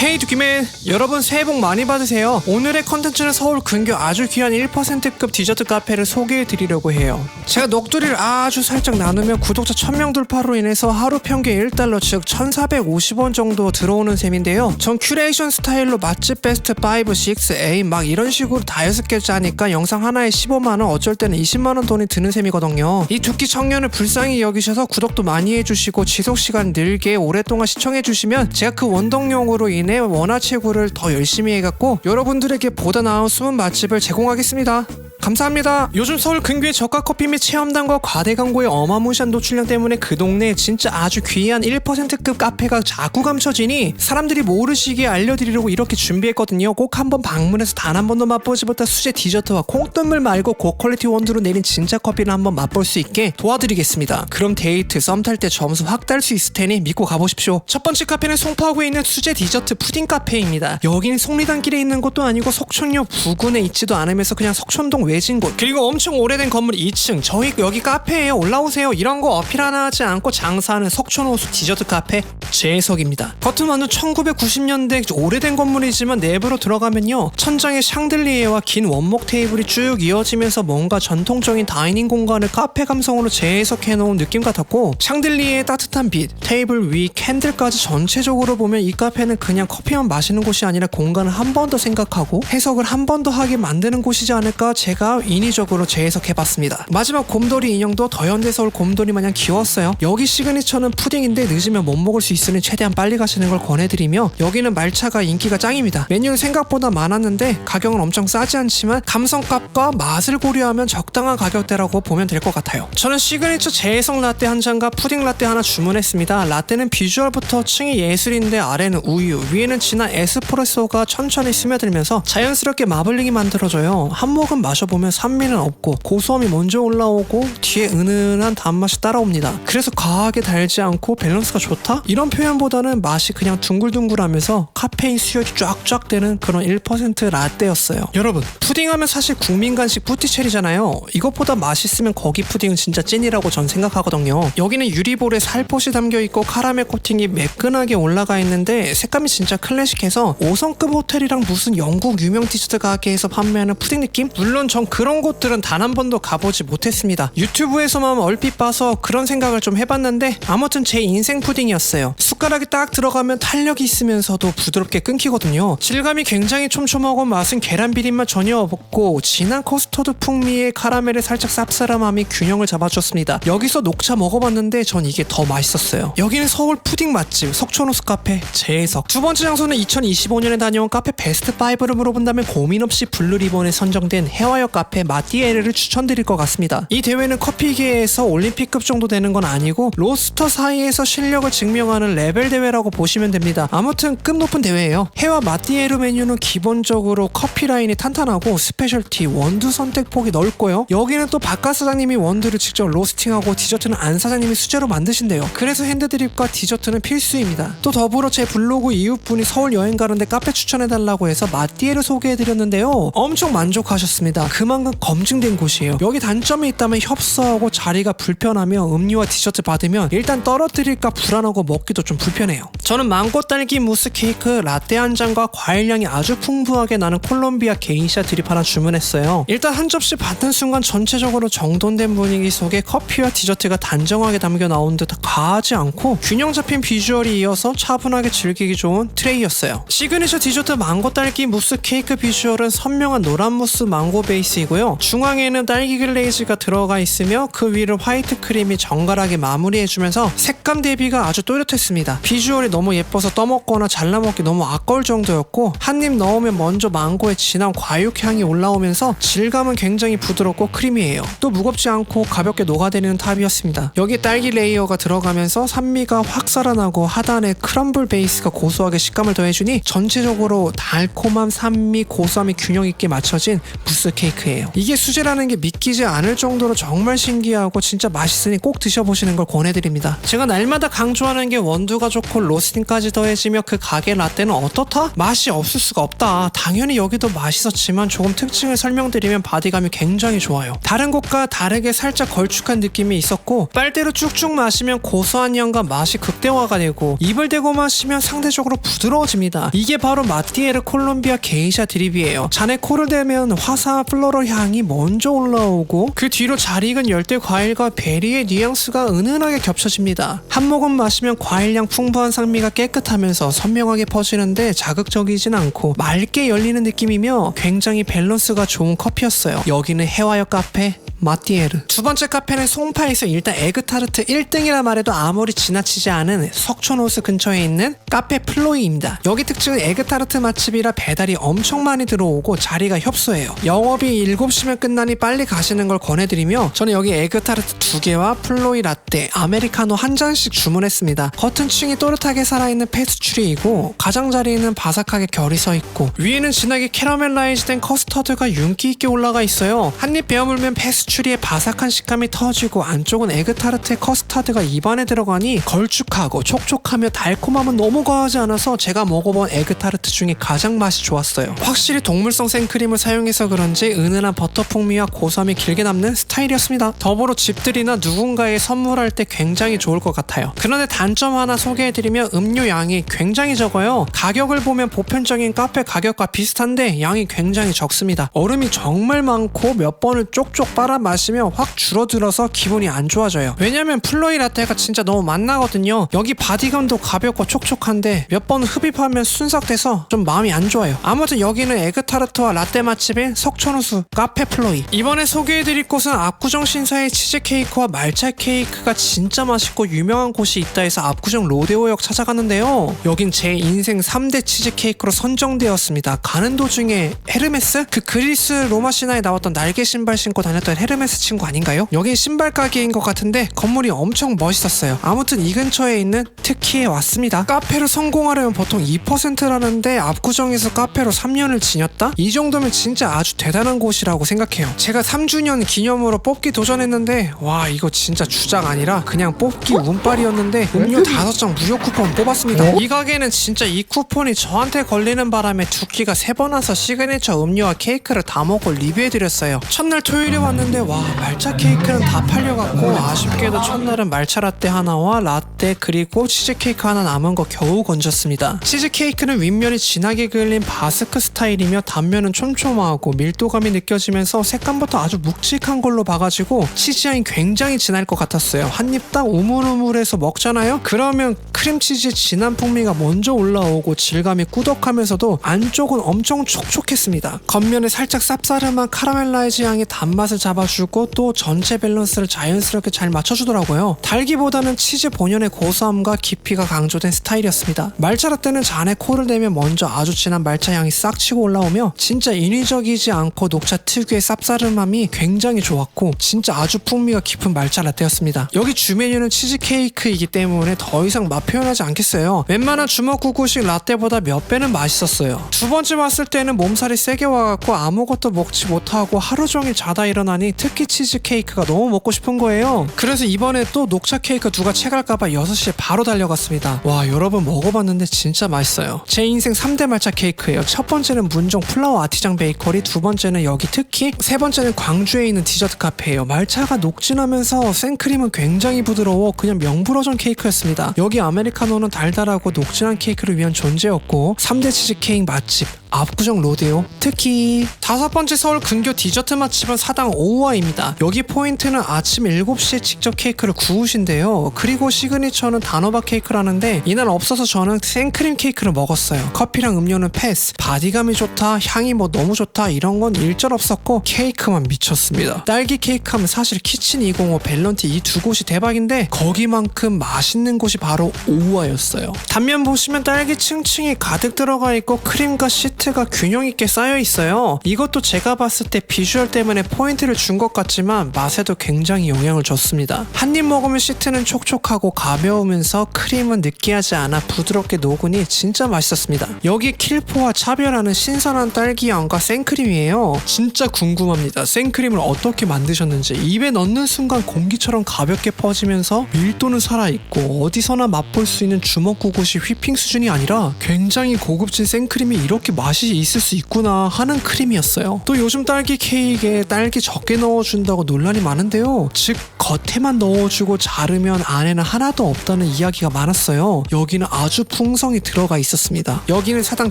헤이 두기맨 여러분 새해 복 많이 받으세요. 오늘의 컨텐츠는 서울 근교 아주 귀한 1%급 디저트 카페를 소개해 드리려고 해요. 제가 녹두리를 아주 살짝 나누면 구독자 1000명 돌파로 인해서 하루 평균 1달러 즉 1450원 정도 들어오는 셈인데요. 전 큐레이션 스타일로 맛집 베스트 5, 6, 8 막 이런 식으로 다여섯 개 짜니까 영상 하나에 15만원 어쩔 때는 20만원 돈이 드는 셈이거든요. 이 두끼 청년을 불쌍히 여기셔서 구독도 많이 해주시고 지속시간 늘게 오랫동안 시청해주시면 제가 그 원동력으로 인해 원화채굴을 더 열심히 해갖고 여러분들에게 보다 나은 숨은 맛집을 제공하겠습니다. 감사합니다. 요즘 서울 근교의 저가 커피 및 체험단과 과대 광고의 어마무시한 노출량 때문에 그 동네에 진짜 아주 귀한 1%급 카페가 자꾸 감춰지니 사람들이 모르시게 알려드리려고 이렇게 준비했거든요. 꼭 한번 방문해서 단 한 번도 맛보지 못한 수제 디저트와 콩뜨물 말고 고퀄리티 원두로 내린 진짜 커피를 한번 맛볼 수 있게 도와드리겠습니다. 그럼 데이트, 썸 탈 때 점수 확 딸 수 있을 테니 믿고 가보십시오. 첫 번째 카페는 송파구에 있는 수제 디저트 푸딩 카페입니다. 여기는 속리단길에 있는 곳도 아니고 속촌역 부근에 있지도 않으면서 그냥 속촌동 외진 곳. 그리고 엄청 오래된 건물 2층. 저희 여기 카페예요 올라오세요. 이런 거 어필 하나 하지 않고 장사하는 석촌호수 디저트 카페 재석입니다. 겉은 완전 1990년대 오래된 건물이지만 내부로 들어가면요. 천장에 샹들리에와 긴 원목 테이블이 쭉 이어지면서 뭔가 전통적인 다이닝 공간을 카페 감성으로 재해석해 놓은 느낌 같았고 샹들리에의 따뜻한 빛 테이블 위 캔들까지 전체적으로 보면 이 카페는 그냥 커피만 마시는 곳이 아니라 공간을 한 번 더 생각하고 해석을 한 번 더 하게 만드는 곳이지 않을까 제가 인위적으로 재해석해봤습니다. 마지막 곰돌이 인형도 더현대 서울 곰돌이 마냥 귀여웠어요. 여기 시그니처는 푸딩인데 늦으면 못 먹을 수 있으니 최대한 빨리 가시는 걸 권해드리며 여기는 말차가 인기가 짱입니다. 메뉴는 생각보다 많았는데 가격은 엄청 싸지 않지만 감성값과 맛을 고려하면 적당한 가격대라고 보면 될 것 같아요. 저는 시그니처 재해석 라떼 한 잔과 푸딩 라떼 하나 주문했습니다. 라떼는 비주얼부터 층이 예술인데 아래는 우유, 위에는 진한 에스프레소가 천천히 스며들면서 자연스럽게 마블링이 만들어져요. 한 모금 마셔 보면 산미는 없고 고소함이 먼저 올라오고 뒤에 은은한 단맛이 따라옵니다. 그래서 과하게 달지 않고 밸런스가 좋다? 이런 표현보다는 맛이 그냥 둥글둥글하면서 카페인 수혈이 쫙쫙 되는 그런 1% 라떼였어요. 여러분, 푸딩하면 사실 국민 간식 뿌티체리잖아요. 이것보다 맛있으면 거기 푸딩은 진짜 찐이라고 전 생각하거든요. 여기는 유리볼에 살포시 담겨 있고 카라멜 코팅이 매끈하게 올라가 있는데 색감이 진짜 클래식해서 5성급 호텔이랑 무슨 영국 유명 디저트 가게에서 판매하는 푸딩 느낌? 물론 전 그런 곳들은 단 한 번도 가보지 못했습니다. 유튜브에서만 얼핏 봐서 그런 생각을 좀 해봤는데 아무튼 제 인생 푸딩이었어요. 숟가락이 딱 들어가면 탄력이 있으면서도 부드럽게 끊기거든요. 질감이 굉장히 촘촘하고 맛은 계란 비린맛 전혀 없고 진한 커스터드 풍미의 카라멜의 살짝 쌉싸름함이 균형을 잡아줬습니다. 여기서 녹차 먹어봤는데 전 이게 더 맛있었어요. 여기는 서울 푸딩 맛집 석촌호수 카페 재석. 두 번째 장소는 2025년에 다녀온 카페 베스트 5를 물어본다면 고민 없이 블루 리본에 선정된 해화역 카페 마띠에르를 추천드릴 것 같습니다. 이 대회는 커피계에서 올림픽급 정도 되는 건 아니고 로스터 사이에서 실력을 증명하는 레벨 대회라고 보시면 됩니다. 아무튼 급 높은 대회예요. 해와 마띠에르 메뉴는 기본적으로 커피 라인이 탄탄하고 스페셜티 원두 선택 폭이 넓고요. 여기는 또 바깥 사장님이 원두를 직접 로스팅하고 디저트는 안 사장님이 수제로 만드신대요. 그래서 핸드드립과 디저트는 필수입니다. 또 더불어 제 블로그 이웃분이 서울 여행 가는데 카페 추천해달라고 해서 마띠에를 소개해드렸는데요. 엄청 만족하셨습니다. 그만큼 검증된 곳이에요. 여기 단점이 있다면 협소하고 자리가 불편하며 음료와 디저트 받으면 일단 떨어뜨릴까 불안하고 먹기도 좀 불편해요. 저는 망고 딸기 무스 케이크 라떼 한 잔과 과일량이 아주 풍부하게 나는 콜롬비아 게이샤 드립 하나 주문했어요. 일단 한 접시 받는 순간 전체적으로 정돈된 분위기 속에 커피와 디저트가 단정하게 담겨 나온 듯 과하지 않고 균형 잡힌 비주얼이 이어서 차분하게 즐기기 좋은 트레이였어요. 시그니처 디저트 망고 딸기 무스 케이크 비주얼은 선명한 노란 무스 망고 베이스 이고요. 중앙에는 딸기 글레이즈가 들어가 있으며 그 위를 화이트 크림이 정갈하게 마무리해주면서 색감 대비가 아주 또렷했습니다. 비주얼이 너무 예뻐서 떠먹거나 잘라먹기 너무 아까울 정도였고 한 입 넣으면 먼저 망고의 진한 과육향이 올라오면서 질감은 굉장히 부드럽고 크리미해요. 또 무겁지 않고 가볍게 녹아내리는 탑이었습니다. 여기에 딸기 레이어가 들어가면서 산미가 확 살아나고 하단에 크럼블 베이스가 고소하게 식감을 더해주니 전체적으로 달콤함, 산미, 고소함이 균형 있게 맞춰진 무스 케이크 케이크예요. 이게 수제라는 게 믿기지 않을 정도로 정말 신기하고 진짜 맛있으니 꼭 드셔보시는 걸 권해드립니다. 제가 날마다 강조하는 게 원두가 좋고 로스팅까지 더해지며 그 가게 라떼는 어떻다? 맛이 없을 수가 없다. 당연히 여기도 맛있었지만 조금 특징을 설명드리면 바디감이 굉장히 좋아요. 다른 곳과 다르게 살짝 걸쭉한 느낌이 있었고 빨대로 쭉쭉 마시면 고소한 향과 맛이 극대화가 되고 입을 대고 마시면 상대적으로 부드러워집니다. 이게 바로 마티에르 콜롬비아 게이샤 드립이에요. 잔에 코를 대면 화사한 플로럴 향이 먼저 올라오고 그 뒤로 잘 익은 열대 과일과 베리의 뉘앙스가 은은하게 겹쳐집니다. 한 모금 마시면 과일향 풍부한 산미가 깨끗하면서 선명하게 퍼지는데 자극적이진 않고 맑게 열리는 느낌이며 굉장히 밸런스가 좋은 커피였어요. 여기는 해화역 카페 마티에르 두 번째 카페는 송파에서 일단 에그타르트 1등이라 말해도 아무리 지나치지 않은 석촌호수 근처에 있는 카페 플로이입니다. 여기 특징은 에그타르트 맛집이라 배달이 엄청 많이 들어오고 자리가 협소해요. 영업이 7시면 끝나니 빨리 가시는 걸 권해드리며 저는 여기 에그타르트 두 개와 플로이 라떼, 아메리카노 한 잔씩 주문했습니다. 겉은 층이 또렷하게 살아있는 페스츄리이고 가장자리에는 바삭하게 결이 서 있고 위에는 진하게 캐러멜라이즈된 커스터드가 윤기 있게 올라가 있어요. 한입 베어물면 페스츄리 의 바삭한 식감이 터지고 안쪽은 에그타르트의 커스터드가 입안에 들어가니 걸쭉하고 촉촉하며 달콤함은 너무 과하지 않아서 제가 먹어본 에그타르트 중에 가장 맛이 좋았어요. 확실히 동물성 생크림을 사용해서 그런지 은은한 버터 풍미와 고소함이 길게 남는 스타일이었습니다. 더불어 집들이나 누군가에 선물할 때 굉장히 좋을 것 같아요. 그런데 단점 하나 소개해드리면 음료 양이 굉장히 적어요. 가격을 보면 보편적인 카페 가격과 비슷한데 양이 굉장히 적습니다. 얼음이 정말 많고 몇 번을 쪽쪽 빨아 마시면 확 줄어들어서 기분이 안 좋아져요. 왜냐면 플로이 라떼가 진짜 너무 맛나거든요. 여기 바디감도 가볍고 촉촉한데 몇 번 흡입하면 순삭돼서 좀 마음이 안 좋아요. 아무튼 여기는 에그타르트와 라떼 맛집인 석촌호수 카페 플로이. 이번에 소개해드릴 곳은 압구정 신사의 치즈케이크와 말차 케이크가 진짜 맛있고 유명한 곳이 있다 해서 압구정 로데오역 찾아갔는데요. 여긴 제 인생 3대 치즈케이크로 선정되었습니다. 가는 도중에 헤르메스? 그 그리스 로마 신화에 나왔던 날개 신발 신고 다녔던 헤르메스 친구 아닌가요? 여긴 신발 가게인 것 같은데 건물이 엄청 멋있었어요. 아무튼 이 근처에 있는 특키에 왔습니다. 카페로 성공하려면 보통 2%라는데 압구정에서 카페로 3년을 지녔다? 이 정도면 진짜 아주 대단한 곳이라고 생각해요. 제가 3주년 기념으로 뽑기 도전했는데 와 이거 진짜 주작 아니라 그냥 뽑기 운빨이었는데 음료 5장 무료 쿠폰 뽑았습니다. 이 가게는 진짜 이 쿠폰이 저한테 걸리는 바람에 두 끼가 세 번 와서 시그니처 음료와 케이크를 다 먹고 리뷰해드렸어요. 첫날 토요일에 왔는데 와 말차 케이크는 다 팔려갔고 아쉽게도 첫날은 말차 라떼 하나와 라떼 그리고 치즈케이크 하나 남은 거 겨우 건졌습니다. 치즈케이크는 윗면이 진하게 그을린 바스크 스타일이며 단면은 촘촘하고 밀도감이 느껴지면서 색감부터 아주 묵직한 걸로 봐가지고 치즈향이 굉장히 진할 것 같았어요. 한 입 딱 우물우물해서 먹잖아요? 그러면 크림치즈의 진한 풍미가 먼저 올라오고 질감이 꾸덕하면서도 안쪽은 엄청 촉촉했습니다. 겉면에 살짝 쌉싸름한 카라멜라이즈 향이 단맛을 잡아 주고 또 전체 밸런스를 자연스럽게 잘 맞춰주더라고요. 달기보다는 치즈 본연의 고소함과 깊이가 강조된 스타일이었습니다. 말차 라떼는 잔에 코를 대면 먼저 아주 진한 말차 향이 싹 치고 올라오며 진짜 인위적이지 않고 녹차 특유의 쌉싸름함이 굉장히 좋았고 진짜 아주 풍미가 깊은 말차 라떼였습니다. 여기 주 메뉴는 치즈케이크이기 때문에 더 이상 맛 표현하지 않겠어요. 웬만한 주먹구구식 라떼보다 몇 배는 맛있었어요. 두 번째 왔을 때는 몸살이 세게 와갖고 아무것도 먹지 못하고 하루 종일 자다 일어나니 특히 치즈케이크가 너무 먹고 싶은 거예요. 그래서 이번에 또 녹차 케이크 누가 채갈까봐 6시에 바로 달려갔습니다. 와 여러분 먹어봤는데 진짜 맛있어요. 제 인생 3대 말차 케이크예요. 첫 번째는 문종 플라워 아티장 베이커리, 두 번째는 여기 특히, 세 번째는 광주에 있는 디저트 카페예요. 말차가 녹진하면서 생크림은 굉장히 부드러워 그냥 명불허전 케이크였습니다. 여기 아메리카노는 달달하고 녹진한 케이크를 위한 존재였고 3대 치즈케이크 맛집 압구정 로데오 특히 다섯 번째 서울 근교 디저트 맛집은 사당 오 우아입니다. 여기 포인트는 아침 7시에 직접 케이크를 구우신대요. 그리고 시그니처는 단호박 케이크라는데 이날 없어서 저는 생크림 케이크를 먹었어요. 커피랑 음료는 패스. 바디감이 좋다, 향이 뭐 너무 좋다 이런 건 일절 없었고 케이크만 미쳤습니다. 딸기 케이크 하면 사실 키친 205, 벨런티 이 두 곳이 대박인데 거기만큼 맛있는 곳이 바로 오우아였어요. 단면 보시면 딸기 층층이 가득 들어가 있고 크림과 시트가 균형 있게 쌓여 있어요. 이것도 제가 봤을 때 비주얼 때문에 포인트를 준 것 같지만 맛에도 굉장히 영향을 줬습니다. 한 입 먹으면 시트는 촉촉하고 가벼우면서 크림은 느끼하지 않아 부드럽게 녹으니 진짜 맛있었습니다. 여기 킬포와 차별하는 신선한 딸기향과 생크림이에요. 진짜 궁금합니다. 생크림을 어떻게 만드셨는지 입에 넣는 순간 공기처럼 가볍게 퍼지면서 밀도는 살아있고 어디서나 맛볼 수 있는 주먹구구시 휘핑 수준이 아니라 굉장히 고급진 생크림이 이렇게 맛이 있을 수 있구나 하는 크림이었어요. 또 요즘 딸기 케이크에 딸기 적게 넣어준다고 논란이 많은데요. 즉 겉에만 넣어주고 자르면 안에는 하나도 없다는 이야기가 많았어요. 여기는 아주 풍성이 들어가 있었습니다. 여기는 사당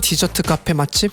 디저트 카페 맛집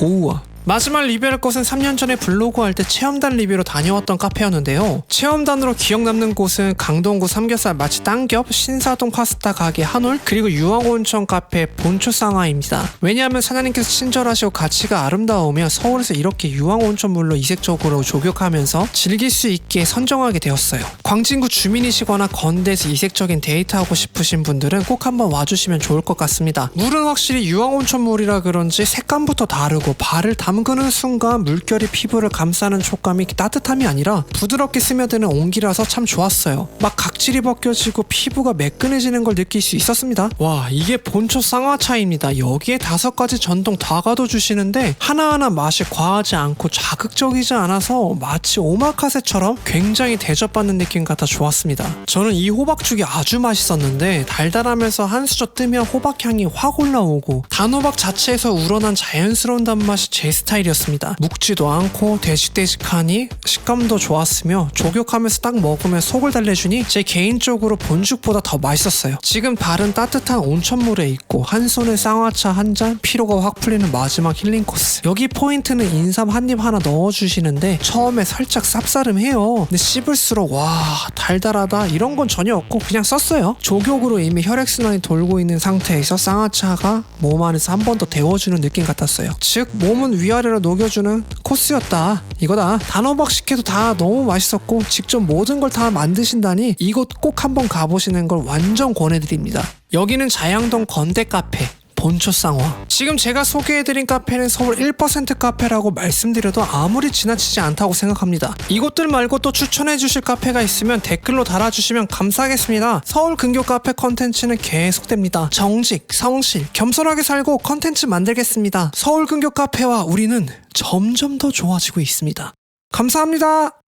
오우와 마지막 리뷰할 곳은 3년 전에 블로그 할 때 체험단 리뷰로 다녀왔던 카페였는데요. 체험단으로 기억 남는 곳은 강동구 삼겹살 맛집 땅겹, 신사동 파스타 가게 한올, 그리고 유황온천 카페 본초쌍화입니다. 왜냐하면 사장님께서 친절하시고 가치가 아름다우며 서울에서 이렇게 유황온천물로 이색적으로 조격하면서 즐길 수 있게 선정하게 되었어요. 광진구 주민이시거나 건대에서 이색적인 데이트 하고 싶으신 분들은 꼭 한번 와주시면 좋을 것 같습니다. 물은 확실히 유황온천물이라 그런지 색감부터 다르고 발을 담 그는 순간 물결이 피부를 감싸는 촉감이 따뜻함이 아니라 부드럽게 스며드는 온기라서 참 좋았어요. 막 각질이 벗겨지고 피부가 매끈해지는 걸 느낄 수 있었습니다. 와 이게 본초 쌍화차입니다. 여기에 다섯 가지 전통 다 가둬주시는데 하나하나 맛이 과하지 않고 자극적이지 않아서 마치 오마카세처럼 굉장히 대접받는 느낌 같아 좋았습니다. 저는 이 호박죽이 아주 맛있었는데 달달하면서 한 수저 뜨면 호박향이 확 올라오고 단호박 자체에서 우러난 자연스러운 단맛이 제 스타일이었습니다. 묵지도 않고 되직되직하니 식감도 좋았으며 조격하면서 딱 먹으면 속을 달래주니 제 개인적으로 본죽보다 더 맛있었어요. 지금 발은 따뜻한 온천물에 있고 한 손에 쌍화차 한 잔 피로가 확 풀리는 마지막 힐링 코스. 여기 포인트는 인삼 한 입 하나 넣어주시는데 처음에 살짝 쌉싸름해요. 근데 씹을수록 와 달달하다 이런 건 전혀 없고 그냥 썼어요. 조격으로 이미 혈액순환이 돌고 있는 상태에서 쌍화차가 몸 안에서 한 번 더 데워주는 느낌 같았어요. 즉 몸은 위아래로 녹여주는 코스였다. 이거다. 단호박 식혜도 다 너무 맛있었고 직접 모든 걸 다 만드신다니 이곳 꼭 한번 가보시는 걸 완전 권해드립니다. 여기는 자양동 건대 카페. 본초 쌍화. 지금 제가 소개해드린 카페는 서울 1% 카페라고 말씀드려도 아무리 지나치지 않다고 생각합니다. 이곳들 말고 또 추천해주실 카페가 있으면 댓글로 달아주시면 감사하겠습니다. 서울 근교 카페 컨텐츠는 계속됩니다. 정직, 성실, 겸손하게 살고 컨텐츠 만들겠습니다. 서울 근교 카페와 우리는 점점 더 좋아지고 있습니다. 감사합니다.